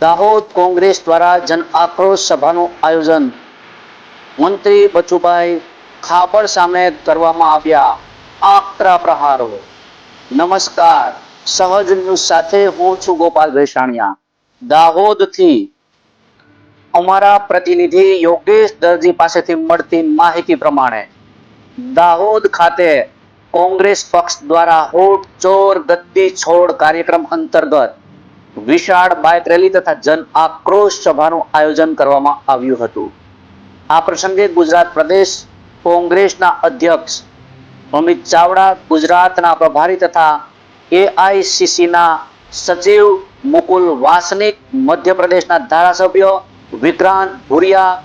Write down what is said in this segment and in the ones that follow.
દાહોદ કોંગ્રેસ દ્વારા જન આક્રોશ સભાનું આયોજન. મંત્રી બચુભાઈ ખાબડ સામે કરવામાં આવ્યા આકરા પ્રહારો. નમસ્કાર, સહજ ન્યૂઝ સાથે હું છું ગોપાલ ભેસાણિયા. દાહોદથી અમારા પ્રતિનિધિ યોગેશ દરજી પાસેથી મળતી માહિતી પ્રમાણે, દાહોદ ખાતે કોંગ્રેસ પક્ષ દ્વારા હોટ ચોર, ગદ્દી, છોડ કાર્યક્રમ અંતર્ગત વિશાળ બાઇક રેલી તથા જન આક્રોશ સભાનું આયોજન કરવામાં આવ્યું હતું. આ પ્રસંગે ગુજરાત પ્રદેશ કોંગ્રેસના અધ્યક્ષ અમિત ચાવડા, ગુજરાતના પ્રભારી તથા એઆઈસીસીના સચિવ મુકુલ વાસનિક, મધ્યપ્રદેશના ધારાસભ્યો વિક્રાંત ભુરિયા,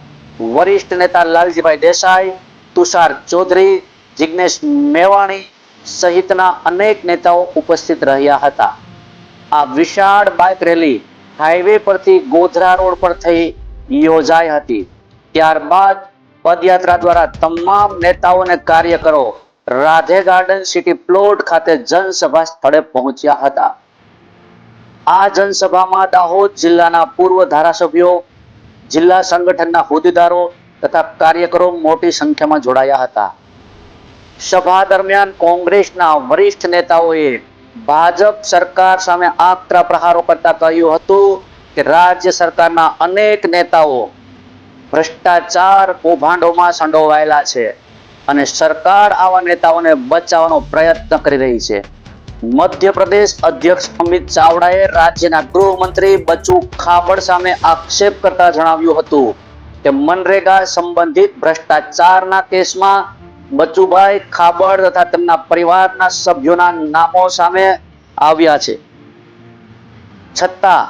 વરિષ્ઠ નેતા લાલજીભાઈ દેસાઈ, તુષાર ચૌધરી, જિગ્નેશ મેવાણી સહિતના અનેક નેતાઓ ઉપસ્થિત રહ્યા હતા. આ વિશાળ બાઇક રેલી હાઈવે પરથી ગોધરા રોડ પર થઈ યોજાઈ હતી. ત્યારબાદ પદયાત્રા દ્વારા તમામ નેતાઓ અને કાર્યકરો રાધે ગાર્ડન સિટી પ્લોટ ખાતે જનસભા સ્થળે પહોંચ્યા હતા. આ જનસભામાં દાહોદ જિલ્લાના પૂર્વ ધારાસભ્યો, જિલ્લા સંગઠનના હોદ્દેદારો તથા કાર્યકરો મોટી સંખ્યામાં જોડાયા હતા. સભા દરમિયાન કોંગ્રેસના વરિષ્ઠ નેતાઓએ ભાજપ સરકાર સામે આકરા પ્રહારો કરતા કહ્યું હતું કે રાજ્ય સરકારના અનેક નેતાઓ ભ્રષ્ટાચાર કૌભાંડોમાં સંડોવાયેલા છે અને સરકાર આવા નેતાઓને બચાવવાનો પ્રયત્ન કરી રહી છે. મધ્યપ્રદેશ અધ્યક્ષ અમિત ચાવડાએ રાજ્યના ગૃહમંત્રી બચુ ખાબડ સામે આક્ષેપ કરતા જણાવ્યું હતું કે મનરેગા સંબંધિત ભ્રષ્ટાચારના કેસમાં બચુભાઈ ખાબડ તથા તેમના પરિવારના સભ્યોના નામો સામે આવ્યા છે. છતાં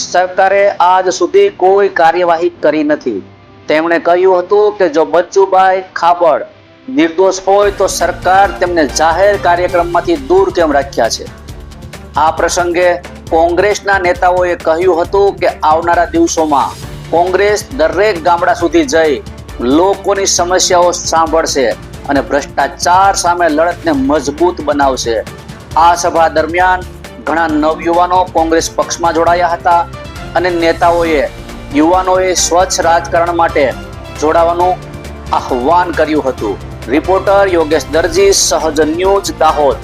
સરકારે આજ સુધી કોઈ કાર્યવાહી કરી નથી. તેમણે કહ્યું હતું કે જો બચ્ચુભાઈ ખાબડ નિર્દોષ હોય તો સરકાર તેમને જાહેર કાર્યક્રમમાંથી દૂર કેમ રાખ્યા છે? આ પ્રસંગે કોંગ્રેસના નેતાઓએ કહ્યું હતું કે આવનારા દિવસોમાં કોંગ્રેસ દરેક ગામડા સુધી જઈ લોકોની સમસ્યાઓ સાંભળશે. અને ભ્રષ્ટાચાર સામે લડતને મજબૂત બનાવશે. આ સભા દરમિયાન ઘણા નવયુવાનો કોંગ્રેસ પક્ષમાં જોડાયા હતા અને નેતાઓએ યુવાનોએ સ્વચ્છ રાજકારણ માટે જોડાવાનું આહ્વાન કર્યું હતું. રિપોર્ટર યોગેશ દરજી, સહજ ન્યૂઝ, દાહોદ.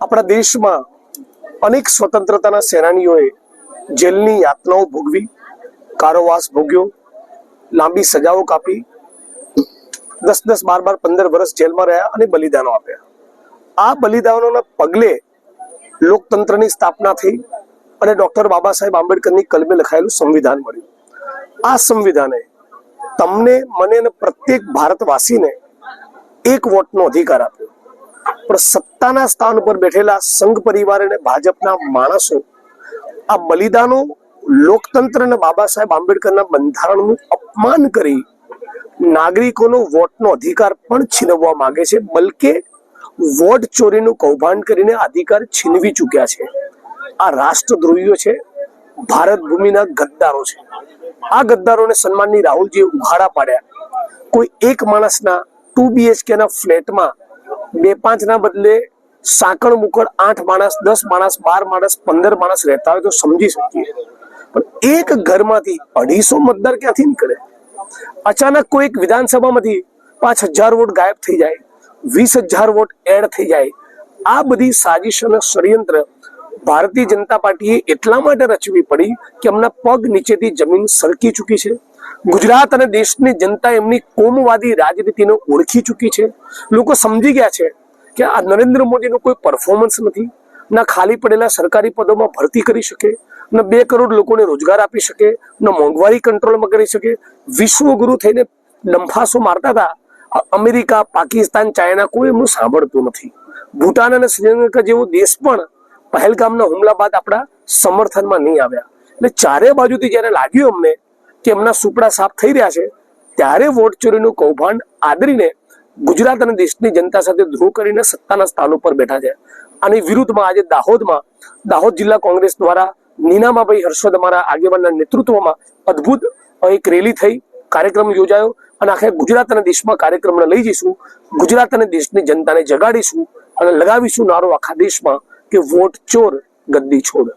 આપણા દેશમાં અનેક સ્વતંત્રતાના સેનાનીઓએ જેલની યાતનાઓ ભોગવી, કારોવાસ ભોગ્યો લાંબી સજાઓ કાપી, દસ દસ બાર બાર પંદર વર્ષ જેલમાં રહ્યા અને બલિદાનો આપ્યા. આ બલિદાનોના પગલે લોકતંત્રની સ્થાપના થઈ અને ડોક્ટર બાબા સાહેબ આંબેડકરની કલમે લખાયેલું સંવિધાન મળ્યું. આ સંવિધાને તમને, મને અને પ્રત્યેક ભારતવાસીને એક વોટનો અધિકાર આપ્યો. પણ સત્તાના સ્થાન પર બેઠેલા સંઘ પરિવાર અને ભાજપના માણસો આ બલિદાનો લોકતંત્ર અને બાબા સાહેબ આંબેડકરના બંધારણનું અપમાન કરી નાગરિકોનો વોટનો અધિકાર પણ છીનવવા માંગે છે, બલકે વોટ ચોરીનું કૌભાંડ કરીને અધિકાર છીનવી ચૂક્યા છે. આ રાષ્ટ્રદ્રોહીઓ છે, ભારત ભૂમિના ગદ્દારો છે. આ ગદ્દારોને સન્માનની રાહુલજીએ ઉઘાડા પાડ્યા. કોઈ એક માણસના ટુ બીએચકે ના ફ્લેટમાં બે પાંચના બદલે સાંકળ મુકળ આઠ માણસ, દસ માણસ, બાર માણસ, પંદર માણસ રહેતા હોય તો સમજી શકીએ. એક ઘરમાંથી અઢીસો મતદાર ક્યાંથી નીકળે? અચાનક કોઈ એક વિધાનસભામાંથી પાંચ હજાર વોટ ગાયબ થઈ જાય, વીસ હજાર વોટ એડ થઈ જાય. આ બધી સાજિશ અને ષડયંત્ર ભારતીય જનતા પાર્ટીએ એટલા માટે રચવી પડી કે એમના પગ નીચેથી જમીન સરકી ચૂકી છે. ગુજરાત અને દેશની જનતા એમની કોમવાદી રાજનીતિને ઓળખી ચૂકી છે. લોકો સમજી ગયા છે કે આ નરેન્દ્ર મોદીનું કોઈ પરફોર્મન્સ નથી. ના ખાલી પડેલા સરકારી પદોમાં ભરતી કરી શકે ન બે કરોડ લોકોને રોજગાર આપી શકે, ન મોંઘવારી કંટ્રોલમાં કરી શકે. વિશ્વગુરુ થઈને ડંફાસો મારતા હતા. અમેરિકા, પાકિસ્તાન, ચાઇના કોઈ એમનું સાંભળતું નથી. ભૂટાન અને શ્રીલંકા જેવો દેશ પણ પહેલગામના હુમલા બાદ આપણા સમર્થનમાં નહીં આવ્યા. એટલે ચારે બાજુથી જ્યારે લાગ્યું અમને કે એમના સુપડા સાફ થઈ રહ્યા છે, ત્યારે વોટ ચોરીનું કૌભાંડ આદરીને ગુજરાત અને દેશની જનતા સાથે ધ્રુવ કરીને સત્તાના સ્થાન ઉપર બેઠા છે. આની વિરુદ્ધમાં આજે દાહોદમાં, દાહોદ જિલ્લા કોંગ્રેસ દ્વારા નીનામાભાઈ હર્ષદ અમારા આગેવાનના નેતૃત્વમાં અદ્ભુત એક રેલી થઈ, કાર્યક્રમ યોજાયો અને આખે ગુજરાત અને દેશમાં કાર્યક્રમને લઈ જઈશું, ગુજરાત અને દેશની જનતાને જગાડીશું અને લગાવીશું નારો આખા દેશમાં કે વોટ ચોર ગદ્દી છોડ.